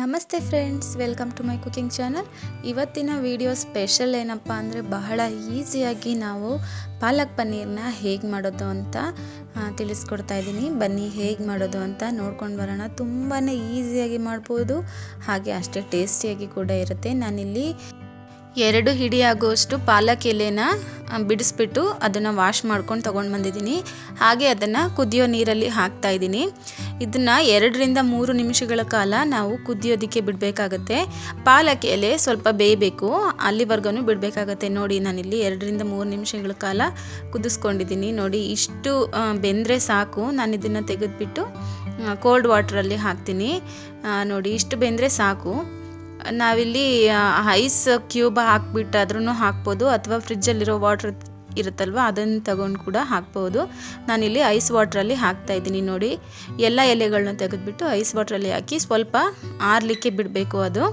ನಮಸ್ತೆ friends, welcome to my cooking channel. ಇವತ್ತಿನ video special ಏನಪ್ಪ ಅಂದರೆ ಬಹಳ ಈಸಿಯಾಗಿ ನಾವು ಪಾಲಕ್ ಪನ್ನೀರ್ನ ಹೇಗೆ ಮಾಡೋದು ಅಂತ ತಿಳಿಸ್ಕೊಡ್ತಾ ಇದ್ದೀನಿ. ಬನ್ನಿ ಹೇಗೆ ಮಾಡೋದು ಅಂತ ನೋಡ್ಕೊಂಡು ಬರೋಣ. ತುಂಬಾ ಈಸಿಯಾಗಿ ಮಾಡ್ಬೋದು. ಹಾಗೆ ಅಷ್ಟೇ ಟೇಸ್ಟಿಯಾಗಿ ಕೂಡ ಇರುತ್ತೆ. ನಾನಿಲ್ಲಿ ಎರಡು ಹಿಡಿ ಆಗುವಷ್ಟು ಪಾಲಕ್ ಎಲೆನ ಬಿಡಿಸ್ಬಿಟ್ಟು ಅದನ್ನು ವಾಶ್ ಮಾಡ್ಕೊಂಡು ತೊಗೊಂಡು ಬಂದಿದ್ದೀನಿ. ಹಾಗೆ ಅದನ್ನು ಕುದಿಯೋ ನೀರಲ್ಲಿ ಹಾಕ್ತಾ ಇದ್ದೀನಿ. ಇದನ್ನು ಎರಡರಿಂದ ಮೂರು ನಿಮಿಷಗಳ ಕಾಲ ನಾವು ಕುದಿಯೋದಕ್ಕೆ ಬಿಡಬೇಕಾಗತ್ತೆ. ಪಾಲಕ್ ಎಲೆ ಸ್ವಲ್ಪ ಬೇಯಬೇಕು. ಅಲ್ಲಿವರೆಗೂ ಬಿಡಬೇಕಾಗತ್ತೆ. ನೋಡಿ, ನಾನಿಲ್ಲಿ ಎರಡರಿಂದ ಮೂರು ನಿಮಿಷಗಳ ಕಾಲ ಕುದಿಸ್ಕೊಂಡಿದ್ದೀನಿ. ನೋಡಿ, ಇಷ್ಟು ಬೆಂದರೆ ಸಾಕು. ನಾನು ಇದನ್ನು ತೆಗೆದುಬಿಟ್ಟು ಕೋಲ್ಡ್ ವಾಟ್ರಲ್ಲಿ ಹಾಕ್ತೀನಿ. ನೋಡಿ, ಇಷ್ಟು ಬೆಂದರೆ ಸಾಕು. ನಾವಿಲ್ಲಿ ಐಸ್ ಕ್ಯೂಬ್ ಹಾಕ್ಬಿಟ್ಟಾದ್ರೂ ಹಾಕ್ಬೋದು, ಅಥವಾ ಫ್ರಿಜ್ಜಲ್ಲಿರೋ ವಾಟ್ರ್ ಇರುತ್ತಲ್ವ ಅದನ್ನು ತಗೊಂಡು ಕೂಡ ಹಾಕ್ಬೋದು. ನಾನಿಲ್ಲಿ ಐಸ್ ವಾಟ್ರಲ್ಲಿ ಹಾಕ್ತಾ ಇದ್ದೀನಿ ನೋಡಿ. ಎಲ್ಲ ಎಲೆಗಳನ್ನ ತೆಗೆದುಬಿಟ್ಟು ಐಸ್ ವಾಟ್ರಲ್ಲಿ ಹಾಕಿ ಸ್ವಲ್ಪ ಆರಲಿಕ್ಕೆ ಬಿಡಬೇಕು ಅದು.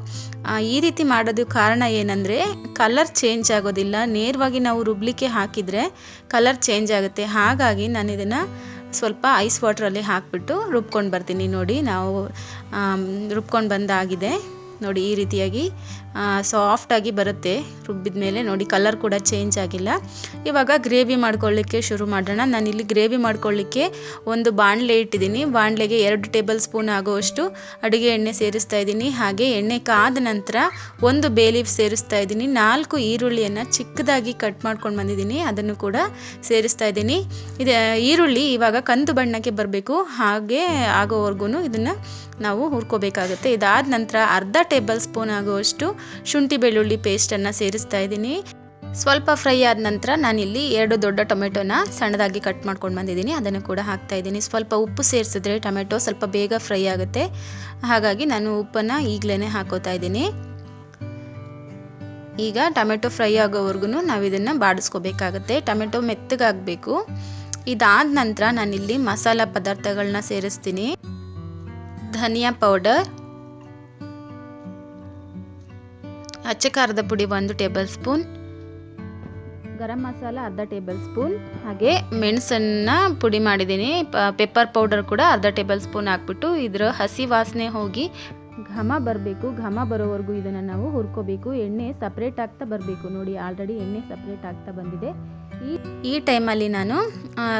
ಈ ರೀತಿ ಮಾಡೋದು ಕಾರಣ ಏನಂದರೆ, ಕಲರ್ ಚೇಂಜ್ ಆಗೋದಿಲ್ಲ. ನೇರವಾಗಿ ನಾವು ರುಬ್ಲಿಕ್ಕೆ ಹಾಕಿದರೆ ಕಲರ್ ಚೇಂಜ್ ಆಗುತ್ತೆ. ಹಾಗಾಗಿ ನಾನು ಇದನ್ನು ಸ್ವಲ್ಪ ಐಸ್ ವಾಟ್ರಲ್ಲಿ ಹಾಕ್ಬಿಟ್ಟು ರುಬ್ಕೊಂಡು ಬರ್ತೀನಿ ನೋಡಿ. ನಾವು ರುಬ್ಕೊಂಡು ಬಂದಾಗಿದೆ. ನೋಡಿ ಈ ರೀತಿಯಾಗಿ ಸಾಫ್ಟಾಗಿ ಬರುತ್ತೆ. ರುಬ್ಬಿದ ಮೇಲೆ ನೋಡಿ ಕಲರ್ ಕೂಡ ಚೇಂಜ್ ಆಗಿಲ್ಲ. ಇವಾಗ ಗ್ರೇವಿ ಮಾಡ್ಕೊಳ್ಳಿಕ್ಕೆ ಶುರು ಮಾಡೋಣ. ನಾನು ಇಲ್ಲಿ ಗ್ರೇವಿ ಮಾಡ್ಕೊಳ್ಳಿಕ್ಕೆ ಒಂದು ಬಾಣಲೆ ಇಟ್ಟಿದ್ದೀನಿ. ಬಾಣಲೆಗೆ ಎರಡು ಟೇಬಲ್ ಸ್ಪೂನ್ ಆಗುವಷ್ಟು ಅಡುಗೆ ಎಣ್ಣೆ ಸೇರಿಸ್ತಾ ಇದ್ದೀನಿ. ಹಾಗೆ ಎಣ್ಣೆ ಕಾದ ನಂತರ ಒಂದು ಬೇಲೀಫ್ ಸೇರಿಸ್ತಾ ಇದ್ದೀನಿ. ನಾಲ್ಕು ಈರುಳ್ಳಿಯನ್ನು ಚಿಕ್ಕದಾಗಿ ಕಟ್ ಮಾಡ್ಕೊಂಡು ಬಂದಿದ್ದೀನಿ. ಅದನ್ನು ಕೂಡ ಸೇರಿಸ್ತಾ ಇದ್ದೀನಿ. ಇದು, ಈರುಳ್ಳಿ ಇವಾಗ ಕಂದು ಬಣ್ಣಕ್ಕೆ ಬರಬೇಕು. ಹಾಗೆ ಆಗೋವರೆಗೂ ಇದನ್ನು ನಾವು ಹುರ್ಕೋಬೇಕಾಗುತ್ತೆ. ಇದಾದ ನಂತರ ಅರ್ಧ ಟೇಬಲ್ ಸ್ಪೂನ್ ಆಗುವಷ್ಟು ಶುಂಠಿ ಬೆಳ್ಳುಳ್ಳಿ ಪೇಸ್ಟನ್ನು ಸೇರಿಸ್ತಾ ಇದ್ದೀನಿ. ಸ್ವಲ್ಪ ಫ್ರೈ ಆದ ನಂತರ ನಾನಿಲ್ಲಿ ಎರಡು ದೊಡ್ಡ ಟೊಮೆಟೊನ ಸಣ್ಣದಾಗಿ ಕಟ್ ಮಾಡ್ಕೊಂಡು ಬಂದಿದ್ದೀನಿ. ಅದನ್ನು ಕೂಡ ಹಾಕ್ತಾ ಇದ್ದೀನಿ. ಸ್ವಲ್ಪ ಉಪ್ಪು ಸೇರಿಸಿದ್ರೆ ಟೊಮೆಟೊ ಸ್ವಲ್ಪ ಬೇಗ ಫ್ರೈ ಆಗುತ್ತೆ. ಹಾಗಾಗಿ ನಾನು ಉಪ್ಪನ್ನು ಈಗಲೇ ಹಾಕೋತಾ ಇದ್ದೀನಿ. ಈಗ ಟೊಮೆಟೊ ಫ್ರೈ ಆಗೋವರೆಗೂ ನಾವು ಇದನ್ನು ಬಾಡಿಸ್ಕೋಬೇಕಾಗತ್ತೆ. ಟೊಮೆಟೊ ಮೆತ್ತಗಾಗಬೇಕು. ಇದಾದ ನಂತರ ನಾನಿಲ್ಲಿ ಮಸಾಲ ಪದಾರ್ಥಗಳನ್ನ ಸೇರಿಸ್ತೀನಿ. ಧನಿಯಾ ಪೌಡರ್ ಅಚ್ಚ ಖಾರದ ಪುಡಿ ಒಂದು ಟೇಬಲ್ ಸ್ಪೂನ್, ಗರಂ ಮಸಾಲ ಅರ್ಧ ಟೇಬಲ್ ಸ್ಪೂನ್, ಹಾಗೆ ಮೆಣಸನ್ನ ಪುಡಿ ಮಾಡಿದ್ದೀನಿ. ಪೆಪ್ಪರ್ ಪೌಡರ್ ಕೂಡ ಅರ್ಧ ಟೇಬಲ್ ಸ್ಪೂನ್ ಹಾಕ್ಬಿಟ್ಟು ಇದರ ಹಸಿ ವಾಸನೆ ಹೋಗಿ ಘಮ ಬರಬೇಕು. ಘಮ ಬರೋವರೆಗೂ ಇದನ್ನು ನಾವು ಹುರ್ಕೋಬೇಕು. ಎಣ್ಣೆ ಸಪ್ರೇಟ್ ಆಗ್ತಾ ಬರಬೇಕು. ನೋಡಿ ಆಲ್ರೆಡಿ ಎಣ್ಣೆ ಸಪ್ರೇಟ್ ಆಗ್ತಾ ಬಂದಿದೆ. ಈ ಈ ಟೈಮಲ್ಲಿ ನಾನು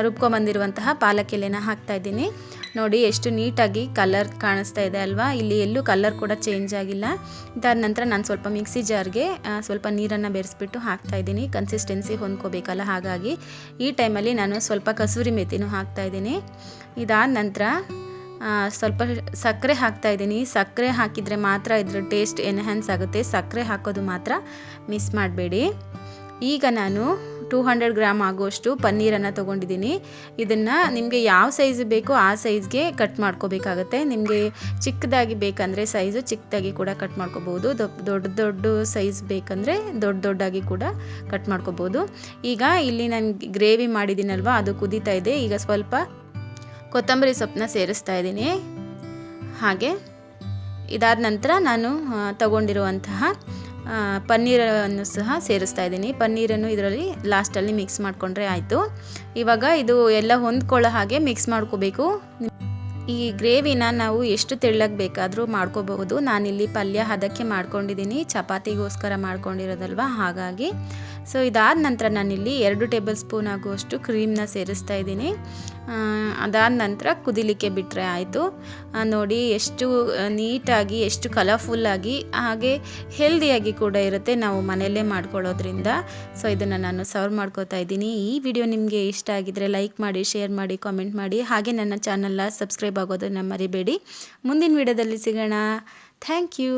ರುಬ್ಕೊಂಡ್ಬಂದಿರುವಂತಹ ಪಾಲಕ್ ಎಲೆನ ಹಾಕ್ತಾ ಇದ್ದೀನಿ. ನೋಡಿ, ಎಷ್ಟು ನೀಟಾಗಿ ಕಲರ್ ಕಾಣಿಸ್ತಾ ಇದೆ ಅಲ್ವಾ? ಇಲ್ಲಿ ಎಲ್ಲೂ ಕಲರ್ ಕೂಡ ಚೇಂಜ್ ಆಗಿಲ್ಲ. ಇದಾದ ನಂತರ ನಾನು ಸ್ವಲ್ಪ ಮಿಕ್ಸಿ ಜಾರ್ಗೆ ಸ್ವಲ್ಪ ನೀರನ್ನು ಬೆರೆಸ್ಬಿಟ್ಟು ಹಾಕ್ತಾ ಇದ್ದೀನಿ. ಕನ್ಸಿಸ್ಟೆನ್ಸಿ ಹೊಂದ್ಕೋಬೇಕಲ್ಲ ಹಾಗಾಗಿ. ಈ ಟೈಮಲ್ಲಿ ನಾನು ಸ್ವಲ್ಪ ಕಸೂರಿ ಮೆಥಿನೂ ಹಾಕ್ತಾ ಇದ್ದೀನಿ. ಇದಾದ ನಂತರ ಸ್ವಲ್ಪ ಸಕ್ಕರೆ ಹಾಕ್ತಾ ಇದ್ದೀನಿ. ಸಕ್ಕರೆ ಹಾಕಿದರೆ ಮಾತ್ರ ಇದ್ರ ಟೇಸ್ಟ್ ಎನ್ಹ್ಯಾನ್ಸ್ ಆಗುತ್ತೆ. ಸಕ್ಕರೆ ಹಾಕೋದು ಮಾತ್ರ ಮಿಸ್ ಮಾಡಬೇಡಿ. ಈಗ ನಾನು ಟೂ ಹಂಡ್ರೆಡ್ ಗ್ರಾಮ್ ಆಗೋಷ್ಟು ಪನ್ನೀರನ್ನು ತೊಗೊಂಡಿದ್ದೀನಿ. ಇದನ್ನು ನಿಮಗೆ ಯಾವ ಸೈಜ್ ಬೇಕೋ ಆ ಸೈಜ್ಗೆ ಕಟ್ ಮಾಡ್ಕೋಬೇಕಾಗತ್ತೆ. ನಿಮಗೆ ಚಿಕ್ಕದಾಗಿ ಬೇಕಂದರೆ ಸೈಜು ಚಿಕ್ಕದಾಗಿ ಕೂಡ ಕಟ್ ಮಾಡ್ಕೋಬೋದು ದೊಡ್ಡ ದೊಡ್ಡ ಸೈಜ್ ಬೇಕಂದರೆ ದೊಡ್ಡ ದೊಡ್ಡಾಗಿ ಕೂಡ ಕಟ್ ಮಾಡ್ಕೋಬೋದು ಈಗ ಇಲ್ಲಿ ನಾನು ಗ್ರೇವಿ ಮಾಡಿದ್ದೀನಲ್ವ, ಅದು ಕುದೀತಾ ಇದೆ. ಈಗ ಸ್ವಲ್ಪ ಕೊತ್ತಂಬರಿ ಸೊಪ್ಪನ್ನ ಸೇರಿಸ್ತಾ ಇದ್ದೀನಿ. ಹಾಗೆ ಇದಾದ ನಂತರ ನಾನು ತಗೊಂಡಿರುವಂತಹ ಪನ್ನೀರನ್ನು ಸಹ ಸೇರಿಸ್ತಾ ಇದ್ದೀನಿ. ಪನ್ನೀರನ್ನು ಇದರಲ್ಲಿ ಲಾಸ್ಟಲ್ಲಿ ಮಿಕ್ಸ್ ಮಾಡಿಕೊಂಡ್ರೆ ಆಯಿತು. ಇವಾಗ ಇದು ಎಲ್ಲ ಹೊಂದ್ಕೊಳ್ಳೋ ಹಾಗೆ ಮಿಕ್ಸ್ ಮಾಡ್ಕೋಬೇಕು. ಈ ಗ್ರೇವಿನ ನಾವು ಎಷ್ಟು ತೆಳ್ಳಗೆ ಬೇಕಾದರೂ ಮಾಡ್ಕೋಬಹುದು. ನಾನಿಲ್ಲಿ ಪಲ್ಯ ಹದಕ್ಕೆ ಮಾಡ್ಕೊಂಡಿದ್ದೀನಿ. ಚಪಾತಿಗೋಸ್ಕರ ಮಾಡ್ಕೊಂಡಿರೋದಲ್ವ? ಹಾಗಾಗಿ ಸೊ ಇದಾದ ನಂತರ ನಾನಿಲ್ಲಿ ಎರಡು ಟೇಬಲ್ ಸ್ಪೂನ್ ಆಗುವಷ್ಟು ಕ್ರೀಮ್ನ ಸೇರಿಸ್ತಾ ಇದ್ದೀನಿ. ಅದಾದ ನಂತರ ಕುದಿಲಿಕ್ಕೆ ಬಿಟ್ಟರೆ ಆಯಿತು. ನೋಡಿ ಎಷ್ಟು ನೀಟಾಗಿ, ಎಷ್ಟು ಕಲರ್ಫುಲ್ಲಾಗಿ ಹಾಗೆ ಹೆಲ್ದಿಯಾಗಿ ಕೂಡ ಇರುತ್ತೆ ನಾವು ಮನೆಯಲ್ಲೇ ಮಾಡ್ಕೊಳ್ಳೋದ್ರಿಂದ. ಸೊ ಇದನ್ನು ನಾನು ಸರ್ವ್ ಮಾಡ್ಕೋತಾ ಇದ್ದೀನಿ. ಈ ವಿಡಿಯೋ ನಿಮಗೆ ಇಷ್ಟ ಆಗಿದರೆ ಲೈಕ್ ಮಾಡಿ ಶೇರ್ ಮಾಡಿ ಕಾಮೆಂಟ್ ಮಾಡಿ. ಹಾಗೆ ನನ್ನ ಚಾನಲ್ನ ಸಬ್ಸ್ಕ್ರೈಬ್ ಆಗೋದನ್ನು ಮರಿಬೇಡಿ. ಮುಂದಿನ ವಿಡಿಯೋದಲ್ಲಿ ಸಿಗೋಣ. Thank you